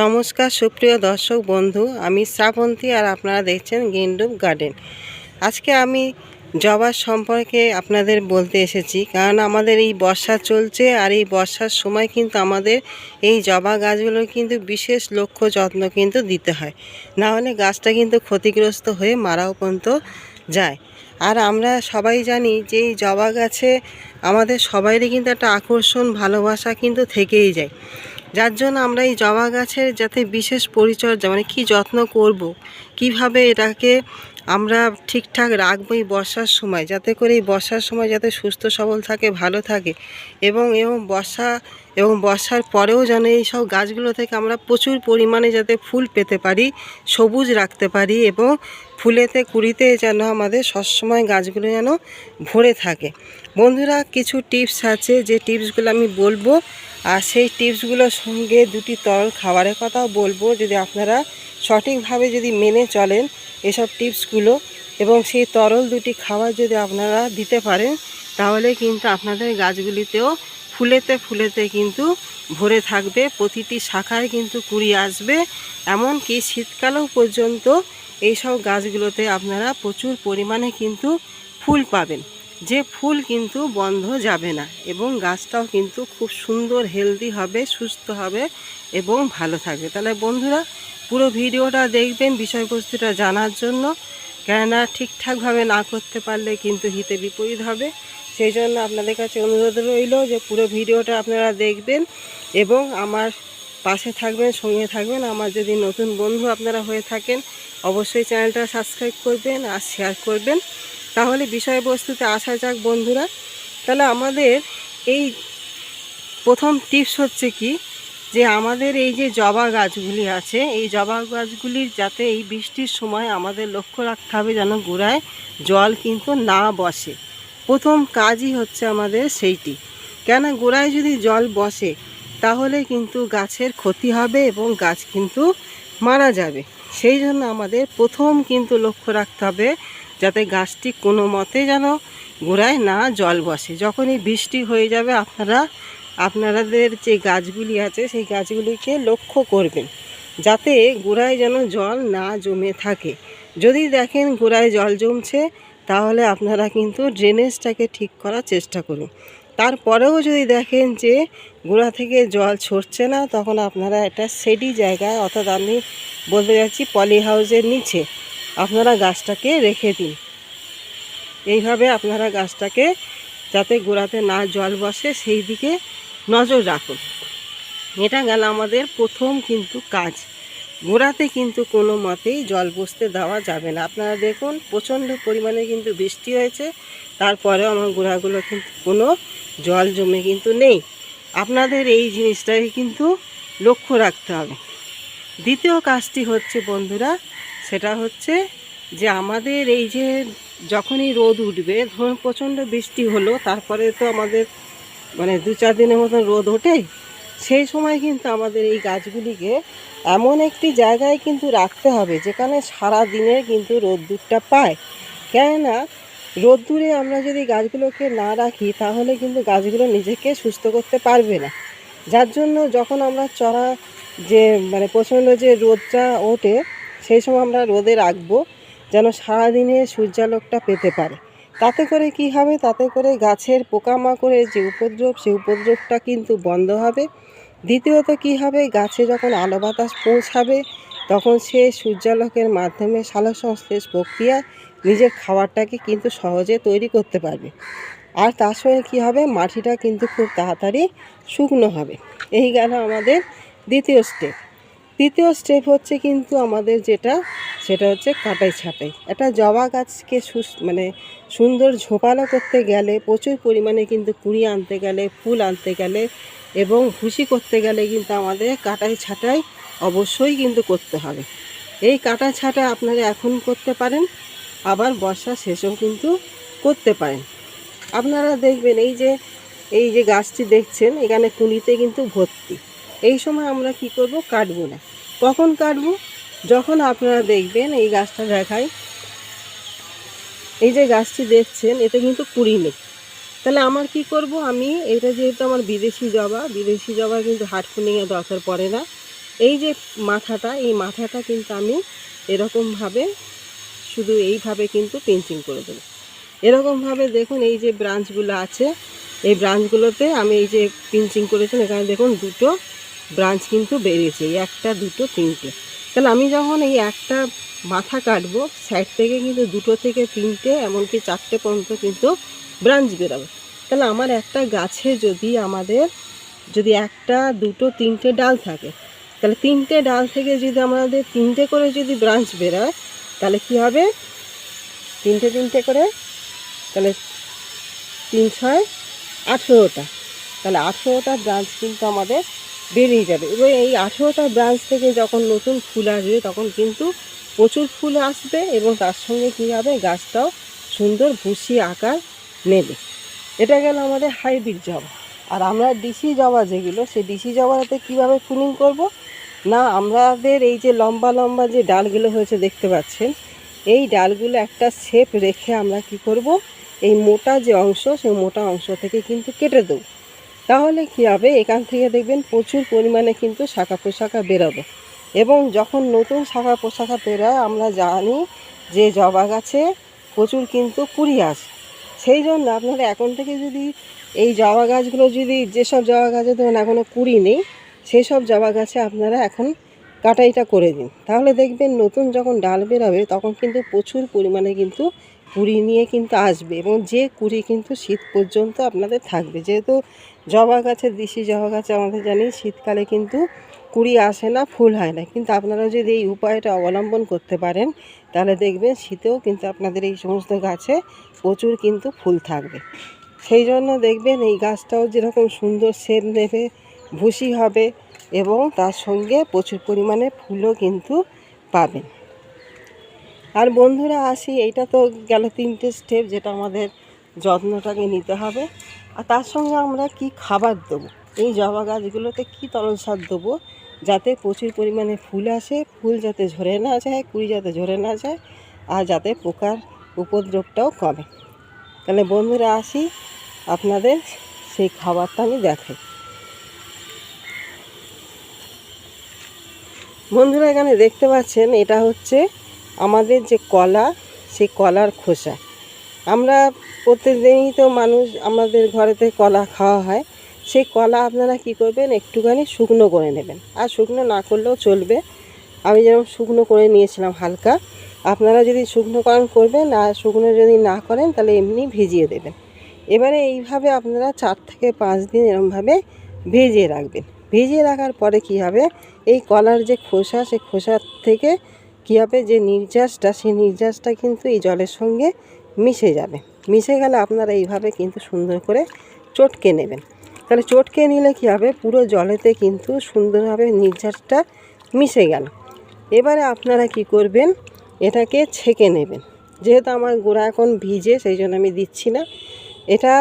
নমস্কার, সুপ্রিয় দর্শক বন্ধু, আমি শ্রাবন্তী আর আপনারা দেখছেন গেন্ডুপ গার্ডেন। আজকে আমি জবার সম্পর্কে আপনাদের বলতে এসেছি, কারণ আমাদের এই বর্ষা চলছে আর এই বর্ষার সময় কিন্তু আমাদের এই জবা গাছগুলো কিন্তু বিশেষ লক্ষ্য যত্ন কিন্তু দিতে হয়। না হলে গাছটা কিন্তু ক্ষতিগ্রস্ত হয়ে মারাও পর্যন্ত যায়। আর আমরা সবাই জানি যে এই জবা গাছে আমাদের সবাইরই কিন্তু একটা আকর্ষণ, ভালোবাসা কিন্তু থেকেই যায়। যার জন্য আমরা এই জবা গাছের যাতে বিশেষ পরিচর্যা মানে কি যত্ন করব, কীভাবে এটাকে আমরা ঠিকঠাক রাখব এই বর্ষার সময়, যাতে করে এই বর্ষার সময় যাতে সুস্থ, সবল থাকে, ভালো থাকে। এবং এবং বর্ষা, এবং বর্ষার পরেও যেন এই সব গাছগুলো থেকে আমরা প্রচুর পরিমাণে যাতে ফুল পেতে পারি, সবুজ রাখতে পারি এবং ফুলেতে, কুড়িতে যেন আমাদের সবসময় গাছগুলো যেন ভরে থাকে। বন্ধুরা, কিছু টিপস আছে, যে টিপসগুলো আমি বলব। আর সেই টিপসগুলোর সঙ্গে দুটি তরল খাবারের কথাও বলব, যদি আপনারা সঠিকভাবে যদি মেনে চলেন। এসব টিপসগুলো এবং সেই তরল দুটি খাবার যদি আপনারা দিতে পারেন, তাহলে কিন্তু আপনাদের গাছগুলিতেও ফুলেতে ফুলেতে কিন্তু ভরে থাকবে, প্রতিটি শাখায় কিন্তু কুড়ি আসবে। এমনকি শীতকালেও পর্যন্ত এইসব গাছগুলোতে আপনারা প্রচুর পরিমাণে কিন্তু ফুল পাবেন। যে ফুল কিন্তু বন্ধ যাবে না এবং গাছটাও কিন্তু খুব সুন্দর, হেলদি হবে, সুস্থ হবে এবং ভালো থাকবে। তাহলে বন্ধুরা পুরো ভিডিওটা দেখবেন, বিষয়বস্তুটা জানার জন্য। কেননা ঠিকঠাকভাবে না করতে পারলে কিন্তু হিতে বিপরীত হবে। সেই জন্য আপনাদের কাছে অনুরোধ রইল যে পুরো ভিডিওটা আপনারা দেখবেন এবং আমার পাশে থাকবেন, সঙ্গে থাকবেন। আমার যদি নতুন বন্ধু আপনারা হয়ে থাকেন, অবশ্যই চ্যানেলটা সাবস্ক্রাইব করবেন আর শেয়ার করবেন। তাহলে বিষয়বস্তুতে আসা যাক বন্ধুরা। তাহলে আমাদের এই প্রথম টিপস হচ্ছে কি? যে আমাদের এই যে জবা গাছগুলি আছে, এই জবা গাছগুলির যাতে এই বৃষ্টির সময় আমাদের লক্ষ্য রাখতে হবে যেন গোড়ায় জল কিন্তু না বসে। প্রথম কাজই হচ্ছে আমাদের সেইটি। কেন গোড়ায় যদি জল বসে, তাহলে কিন্তু গাছের ক্ষতি হবে এবং গাছ কিন্তু মারা যাবে। সেই জন্য আমাদের প্রথম কিন্তু লক্ষ্য রাখতে হবে যাতে গাছটি কোনো মতে যেন গোড়ায় না জল বসে। যখনই বৃষ্টি হয়ে যাবে, আপনারা আপনাদের যে গাছগুলি আছে, সেই গাছগুলিকে লক্ষ্য করবেন। যাতে গোড়ায় যেন জল না জমে থাকে। যদি দেখেন গোড়ায় জল জমছে, তাহলে আপনারা কিন্তু ড্রেনেজটাকে ঠিক করার চেষ্টা করুন। তারপরেও যদি দেখেন যে গোড়া থেকে জল ছড়ছে না, তখন আপনারা একটা সেডি জায়গায় অর্থাৎ আমি বলতে যাচ্ছি পলি হাউসের নিচে আপনারা গাছটাকে রেখে দিন। এইভাবে আপনারা গাছটাকে যাতে গোড়াতে না জল বসে, সেই দিকে নজর রাখুন। এটা গেল আমাদের প্রথম কিন্তু কাজ। গোড়াতে কিন্তু কোনো মতেই জল বসতে দেওয়া যাবে না। আপনারা দেখুন, প্রচণ্ড পরিমাণে কিন্তু বৃষ্টি হয়েছে। তারপরেও আমার গোড়াগুলো কিন্তু কোনো জল জমে কিন্তু নেই। আপনাদের এই জিনিসটাকে কিন্তু লক্ষ্য রাখতে হবে। দ্বিতীয় কাজটি হচ্ছে বন্ধুরা, সেটা হচ্ছে যে আমাদের এই যে যখনই রোদ উঠবে, ধরুন প্রচণ্ড বৃষ্টি হলো, তারপরে তো আমাদের মানে দু চার দিনের মতন রোদ ওঠে সেই সময় কিন্তু আমাদের এই গাছগুলিকে এমন একটি জায়গায় কিন্তু রাখতে হবে, যেখানে সারা দিনের কিন্তু রোদ্দুরটা পায়। কেননা, রোদ্দুরে আমরা যদি গাছগুলোকে না রাখি, তাহলে কিন্তু গাছগুলো নিজেকে সুস্থ করতে পারবে না। যার জন্য যখন আমরা চড়া যে মানে প্রচণ্ড যে রোদটা ওঠে, সেই সময় আমরা রোদে রাখব, যেন সারাদিনে সূর্যালোকটা পেতে পারে। তাতে করে কি হবে? তাতে করে গাছের পোকামাকড়ের যে উপদ্রব সেই উপদ্রবটা কিন্তু বন্ধ হবে। দ্বিতীয়ত কি হবে? গাছে যখন আলো বাতাস পৌঁছাবে, তখন সে সূর্যালোকের মাধ্যমে সালোক সংশ্লেষ প্রক্রিয়া নিজের খাবারটাকে কিন্তু সহজে তৈরি করতে পারবে। আর তার সঙ্গে কী হবে? মাটিটা কিন্তু খুব তাড়াতাড়ি শুকনো হবে। এই গেল আমাদের দ্বিতীয় স্টেপ তৃতীয় স্টেপ হচ্ছে কিন্তু আমাদের যেটা, সেটা হচ্ছে কাটাই ছাটাই একটা জবা গাছকে সুস মানে সুন্দর ঝোপালো করতে গেলে প্রচুর পরিমাণে কিন্তু কুড়ি আনতে গেলে, ফুল আনতে গেলে এবং ভুসি করতে গেলে কিন্তু আমাদের কাটাই ছাটাই অবশ্যই কিন্তু করতে হবে। এই কাটা ছাটা আপনারা এখন করতে পারেন, আবার বর্ষা শেষেও কিন্তু করতে পারেন। আপনারা দেখবেন এই যে এই যে গাছটি দেখছেন, এখানে কুলিতে কিন্তু ভর্তি। এই সময় আমরা কি করব? কাটবো না। কখন কাটবো? যখন আপনারা দেখবেন এই গাছটা দেখাই এই যে গাছটি দেখছেন, এতে কিন্তু কুড়ি নেই। তাহলে আমার কি করব আমি? এটা যেহেতু আমার বিদেশি জবা বিদেশি জবা কিন্তু হাট ফুনিংয়ে দরকার পড়ে না। এই যে মাথাটা, এই মাথাটা কিন্তু আমি এরকমভাবে শুধু এইভাবে কিন্তু পেন্সিং করে দেবো। এরকমভাবে দেখুন এই যে ব্রাঞ্চগুলো আছে, এই ব্রাঞ্চগুলোতে আমি এই যে পিঞ্চিং করেছেন, এখানে দেখুন দুটো ব্রাঞ্চ কিন্তু বেরিয়েছে, একটা, দুটো, তিনটে। তাহলে আমি যখন এই একটা মাথা কাটবো সাইড থেকে কিন্তু দুটো থেকে তিনটে, এমনকি চারটে পর্যন্ত কিন্তু ব্রাঞ্চ বেরোবে। তাহলে আমার একটা গাছে যদি আমাদের, যদি একটা, দুটো, তিনটে ডাল থাকে, তাহলে তিনটে ডাল থেকে যদি আমাদের তিনটে করে যদি ব্রাঞ্চ বেরোয়, তাহলে কি হবে? তিনটে তিনটে করে, তাহলে তিন ছয় আঠেরোটা। তাহলে আঠেরোটা ব্রাঞ্চ কিন্তু আমাদের বেরিয়ে যাবে। এবং এই আঠেরোটা ব্রাঞ্চ থেকে যখন নতুন ফুল আসবে, তখন কিন্তু প্রচুর ফুল আসবে এবং তার সঙ্গে কী হবে? গাছটাও সুন্দর ভুসি আকার নেবে। এটা গেল আমাদের হাইব্রিড জবা। আর আমরা ডিসি জবা যেগুলো সেই ডিসি জবাতে কীভাবে ফুলিং করব? না, আমাদের এই যে লম্বা লম্বা যে ডালগুলো হয়েছে, দেখতে পাচ্ছেন? এই ডালগুলো একটা শেপ রেখে আমরা কি করব? এই মোটা যে অংশ, সেই মোটা অংশ থেকে কিন্তু কেটে দেবো। তাহলে কী হবে? এখান থেকে দেখবেন প্রচুর পরিমাণে কিন্তু শাখা পোশাখা বেরোবে। এবং যখন নতুন শাখা পোশাখা বেরোয়, আমরা জানি যে জবা গাছে প্রচুর কিন্তু কুড়ি আসে সেই জন্য আপনারা এখন থেকে যদি এই জবা গাছগুলো যদি, যেসব জবা গাছে ধরুন এখনও কুড়ি নেই সেই সব জবা গাছে আপনারা এখন কাটাইটা করে দিন। তাহলে দেখবেন নতুন যখন ডাল বেরোবে, তখন কিন্তু প্রচুর পরিমাণে কিন্তু কুড়ি নিয়ে কিন্তু আসবে এবং যে কুড়ি কিন্তু শীত পর্যন্ত আপনাদের থাকবে। যেহেতু জবা গাছের দেশি, জবা গাছে আমাদের জানি শীতকালে কিন্তু কুড়ি আসে না, ফুল হয় না। কিন্তু আপনারা যদি এই উপায়টা অবলম্বন করতে পারেন, তাহলে দেখবেন শীতেও কিন্তু আপনাদের এই সমস্ত গাছে প্রচুর কিন্তু ফুল থাকবে। সেই জন্য দেখবেন এই গাছটাও যেরকম সুন্দর শেপ নেবে ভুসি হবে এবং তার সঙ্গে প্রচুর পরিমাণে ফুলও কিন্তু পাবেন। আর বন্ধুরা, আসি, এইটা তো গেল তিনটে স্টেপ যেটা আমাদের যত্নটাকে নিতে হবে। আর তার সঙ্গে আমরা কি খাবার দেবো? এই জবা গাছগুলোতে কী তরল সার দেবো? যাতে প্রচুর পরিমাণে ফুল আসে, ফুল যাতে ঝরে না যায়, কুড়ি যাতে ঝরে না যায়, আর যাতে পোকার উপদ্রবটাও কমে। তাহলে বন্ধুরা, আসি, আপনাদের সেই খাবারটা আমি দেখাই। বন্ধুরা, এখানে দেখতে পাচ্ছেন, এটা হচ্ছে আমাদের যে কলা, সেই কলার খোসা। আমরা প্রত্যেকদিনই তো মানুষ আমাদের ঘরেতে কলা খাওয়া হয়। সেই কলা আপনারা কি করবেন? একটুখানি শুকনো করে নেবেন। আর শুকনো না করলেও চলবে। আমি যেরকম শুকনো করে নিয়েছিলাম হালকা, আপনারা যদি শুকনো শুকনোকরণ করবেন। আর শুকনো যদি না করেন, তাহলে এমনি ভিজিয়ে দেবেন। এবারে এইভাবে আপনারা চার থেকে পাঁচ দিন এরমভাবে ভিজিয়ে রাখবেন। ভিজিয়ে রাখার পরে কি হবে? এই কলার যে খোসা, সেই খোসার থেকে কী হবে? যে নির্যাসটা, সেই নির্যাসটা কিন্তু এই জলের সঙ্গে মিশে যাবে। মিশে গেলে আপনারা এইভাবে কিন্তু সুন্দর করে চটকে নেবেন। তাহলে চটকে নিলে কী হবে? পুরো জলেতে কিন্তু সুন্দরভাবে নির্যাসটা মিশে গেল। এবারে আপনারা কি করবেন? এটাকে ছেঁকে নেবেন। যেহেতু আমার গোড়া এখন ভিজে, সেই জন্য আমি দিচ্ছি না। এটা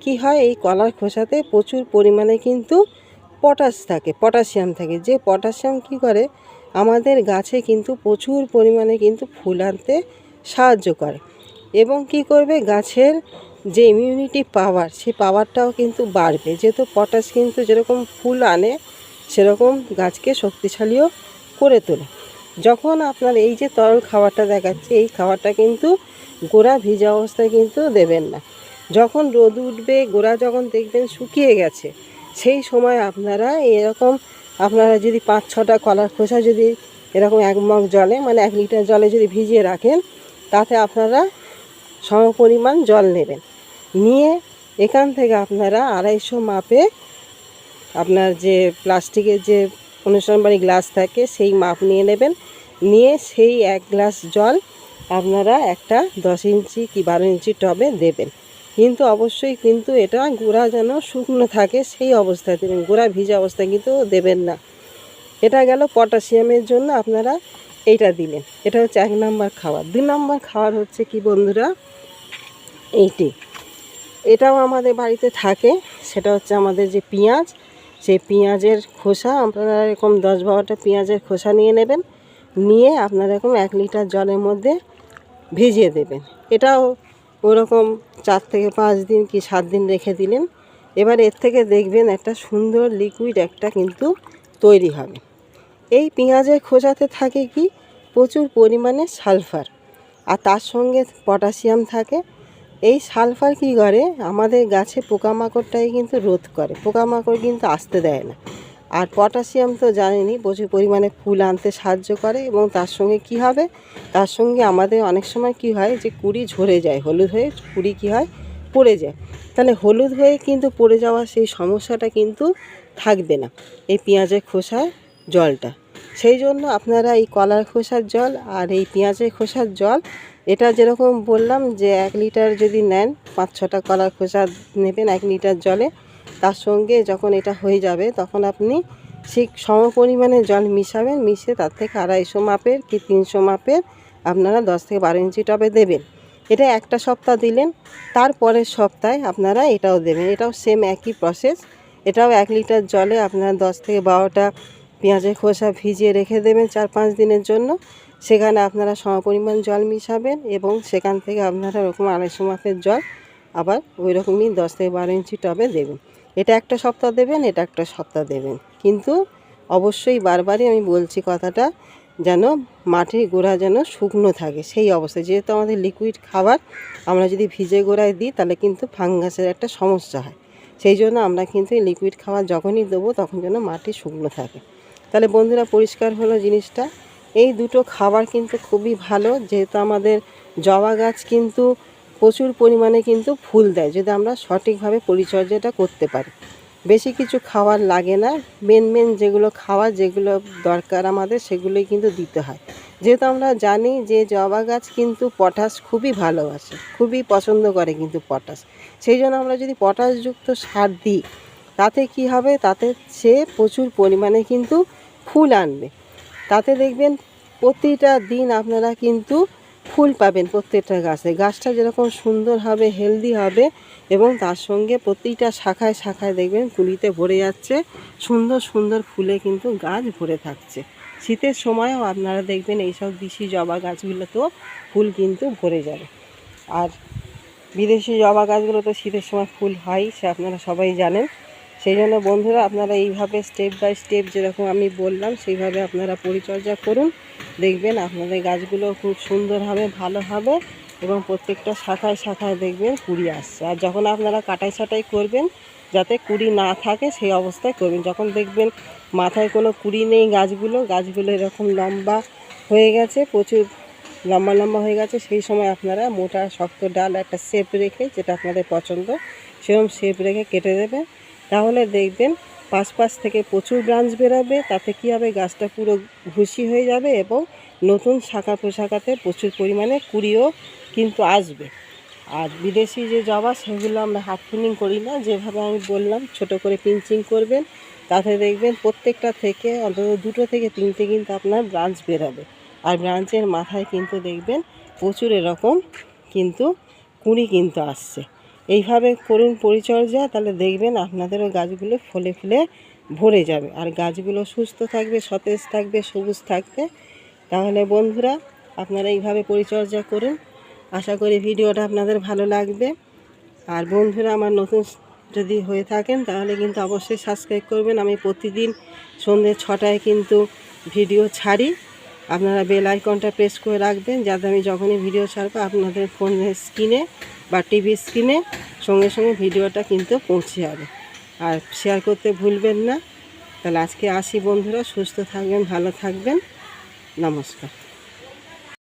কি হয়? এই কলার খোসাতে প্রচুর পরিমাণে কিন্তু পটাশ থাকে, পটাশিয়াম থাকে। যে পটাশিয়াম কি করে? আমাদের গাছে কিন্তু প্রচুর পরিমাণে কিন্তু ফুল আনতে সাহায্য করে। এবং কি করবে? গাছের যে ইমিউনিটি পাওয়ার সেই পাওয়ারটাও কিন্তু বাড়বে। যেহেতু পটাশ কিন্তু যেরকম ফুল আনে, সেরকম গাছকে শক্তিশালীও করে তোলে। যখন আপনার এই যে তরল খাবারটা দেখাচ্ছে, এই খাবারটা কিন্তু গোড়া ভিজা অবস্থায় কিন্তু দেবেন না। যখন রোদ উঠবে, গোড়া যখন দেখবেন শুকিয়ে গেছে, সেই সময় আপনারা এরকম আপনারা যদি পাঁচ ছটা কলার খোসা যদি এরকম এক মগ জলে মানে এক লিটার জলে যদি ভিজিয়ে রাখেন, তাতে আপনারা সম পরিমাণ জল নেবেন। নিয়ে এখান থেকে আপনারা আড়াইশো মাপে আপনার যে প্লাস্টিকের যে অনুষ্ঠানবাড়ি গ্লাস থাকে, সেই মাপ নিয়ে নেবেন। নিয়ে সেই এক গ্লাস জল আপনারা একটা দশ ইঞ্চি কি বারো ইঞ্চি টবে দেবেন। কিন্তু অবশ্যই কিন্তু এটা গোড়া যেন শুকনো থাকে সেই অবস্থায় দেবেন। গোড়া ভিজা অবস্থায় কিন্তু দেবেন না। এটা গেল পটাশিয়ামের জন্য আপনারা এইটা দিলেন। এটা হচ্ছে এক নম্বর খাবার। দুই নম্বর খাবার হচ্ছে কি বন্ধুরা? এইটি। এটাও আমাদের বাড়িতে থাকে। সেটা হচ্ছে আমাদের যে পেঁয়াজ, সেই পেঁয়াজের খোসা আপনারা এরকম দশ বারোটা পেঁয়াজের খোসা নিয়ে নেবেন। নিয়ে আপনারা এরকম এক লিটার জলের মধ্যে ভিজিয়ে দেবেন। এটাও ওরকম চার থেকে পাঁচ দিন কি সাত দিন রেখে দিলেন। এবার এর থেকে দেখবেন একটা সুন্দর লিকুইড একটা কিন্তু তৈরি হবে। এই পেঁয়াজের খোসাতে থাকে কি? প্রচুর পরিমাণে সালফার আর তার সঙ্গে পটাশিয়াম থাকে। এই সালফার কী করে? আমাদের গাছে পোকামাকড়টাই কিন্তু রোধ করে। পোকামাকড় কিন্তু আসতে দেয় না। আর পটাশিয়াম তো জানেনই, প্রচুর পরিমাণে ফুল আনতে সাহায্য করে এবং তার সঙ্গে কি হবে? তার সঙ্গে আমাদের অনেক সময় কি হয় যে কুড়ি ঝরে যায়, হলুদ হয়ে কুড়ি কি হয়? পড়ে যায়। তাহলে হলুদ হয়ে কিন্তু পড়ে যাওয়া সেই সমস্যাটা কিন্তু থাকবে না, এই পেঁয়াজের খোসার জলটা। সেই জন্য আপনারা এই কলার খোসার জল আর এই পেঁয়াজের খোসার জল, এটা যেরকম বললাম যে এক লিটার যদি নেন, পাঁচ ছটা কলার খোসা নেবেন এক লিটার জলে তার সঙ্গে যখন এটা হয়ে যাবে, তখন আপনি ঠিক সম পরিমাণে জল মিশাবেন মিশে তার থেকে আড়াইশো মাপের কি তিনশো মাপের আপনারা দশ থেকে বারো ইঞ্চি টবে দেবেন। এটা একটা সপ্তাহ দিলেন তারপরের সপ্তাহে আপনারা এটাও দেবেন। এটাও সেম একই প্রসেস এটাও এক লিটার জলে আপনারা দশ থেকে বারোটা পেঁয়াজের খোসা ভিজিয়ে রেখে দেবেন চার পাঁচ দিনের জন্য। সেখানে আপনারা সমপরিমাণ জল মিশাবেন এবং সেখান থেকে আপনারা ওরকম আড়াইশো মাপের জল আবার ওই রকমই দশ থেকে বারো ইঞ্চি টবে দেবেন। এটা একটা সপ্তাহ দেবেন, এটা একটা সপ্তাহ দেবেন। কিন্তু অবশ্যই বারবারই আমি বলছি কথাটা, যেন মাটির গোড়া যেন শুকনো থাকে। সেই অবস্থায়, যেহেতু আমাদের লিকুইড খাবার, আমরা যদি ভিজে গোড়ায় দিই, তাহলে কিন্তু ফাঙ্গাসের একটা সমস্যা হয়। সেই জন্য আমরা কিন্তু এই লিকুইড খাবার যখনই দেবো, তখন যেন মাটি শুকনো থাকে। তাহলে বন্ধুরা, পরিষ্কার হলো জিনিসটা। এই দুটো খাবার কিন্তু খুবই ভালো, যেহেতু আমাদের জবা গাছ কিন্তু প্রচুর পরিমাণে কিন্তু ফুল দেয় যদি আমরা সঠিকভাবে পরিচর্যাটা করতে পারি। বেশি কিছু খাওয়ার লাগে না। মেন মেন যেগুলো খাওয়ার যেগুলো দরকার আমাদের, সেগুলোই কিন্তু দিতে হয়। যেহেতু আমরা জানি যে জবা গাছ কিন্তু পটাশ খুবই ভালোবাসে, খুবই পছন্দ করে কিন্তু পটাশ। সেই জন্য আমরা যদি পটাশযুক্ত সার দিই, তাতে কি হবে? তাতে সে প্রচুর পরিমাণে কিন্তু ফুল আনবে। তাতে দেখবেন প্রতিটা দিন আপনারা কিন্তু ফুল পাবেন প্রত্যেকটা গাছে। গাছটা যেরকম সুন্দর হবে হেলদি হবে এবং তার সঙ্গে প্রতিটা শাখায় শাখায় দেখবেন কুড়িতে ভরে যাচ্ছে। সুন্দর সুন্দর ফুলে কিন্তু গাছ ভরে থাকছে। শীতের সময়ও আপনারা দেখবেন এইসব দিশি জবা গাছগুলোতেও ফুল কিন্তু ভরে যাবে। আর বিদেশি জবা গাছগুলো তো শীতের সময় ফুল হয়, সে আপনারা সবাই জানেন। সেই জন্য বন্ধুরা আপনারা এইভাবে স্টেপ বাই স্টেপ যেরকম আমি বললাম, সেইভাবে আপনারা পরিচর্যা করুন। দেখবেন আপনাদের গাছগুলো খুব সুন্দর হবে, ভালো হবে এবং প্রত্যেকটা শাখায় শাখায় দেখবেন কুড়ি আসছে। আর যখন আপনারা কাটাই ছাটাই করবেন, যাতে কুড়ি না থাকে সেই অবস্থায় করবেন। যখন দেখবেন মাথায় কোনো কুড়ি নেই গাছগুলো গাছগুলো এরকম লম্বা হয়ে গেছে, প্রচুর লম্বা লম্বা হয়ে গেছে, সেই সময় আপনারা মোটা শক্ত ডাল একটা শেপ রেখে, যেটা আপনাদের পছন্দ, সেরকম শেপ রেখে কেটে দেবেন। তাহলে দেখবেন পাশ পাশ থেকে প্রচুর ব্রাঞ্চ বেরোবে, তাতে কী হবে? গাছটা পুরো ঘুষি হয়ে যাবে এবং নতুন শাখা পোশাকাতে প্রচুর পরিমাণে কুড়িও কিন্তু আসবে। আর বিদেশি যে জবা, সেগুলো আমরা হাত পিনিং করি না, যেভাবে আমি বললাম, ছোট করে পিঞ্চিং করবেন। তাতে দেখবেন প্রত্যেকটা থেকে, অন্তত দুটো থেকে তিনটে কিন্তু আপনার ব্রাঞ্চ বেরোবে। আর ব্রাঞ্চের মাথায় কিন্তু দেখবেন প্রচুর এরকম কিন্তু কুড়ি কিন্তু আসছে। এইভাবে করুন পরিচর্যা, তাহলে দেখবেন আপনাদেরও গাছগুলো ফলে ফুলে ভরে যাবে। আর গাছগুলো সুস্থ থাকবে, সতেজ থাকবে, সবুজ থাকবে। তাহলে বন্ধুরা, আপনারা এইভাবে পরিচর্যা করুন। আশা করি ভিডিওটা আপনাদের ভালো লাগবে। আর বন্ধুরা, আমার নতুন যদি হয়ে থাকেন, তাহলে কিন্তু অবশ্যই সাবস্ক্রাইব করবেন। আমি প্রতিদিন সন্ধ্যে ছটায় কিন্তু ভিডিও ছাড়ি। আপনারা বেল আইকনটা প্রেস করে রাখবেন, যাতে আমি যখনই ভিডিও ছাড়বো, আপনাদের ফোনের স্ক্রিনে বা টিভি স্ক্রিনে সঙ্গে সঙ্গে ভিডিওটা কিন্তু পৌঁছে যাবে। আর শেয়ার করতে ভুলবেন না। তাহলে আজকে আসি বন্ধুরা, সুস্থ থাকবেন, ভালো থাকবেন। নমস্কার।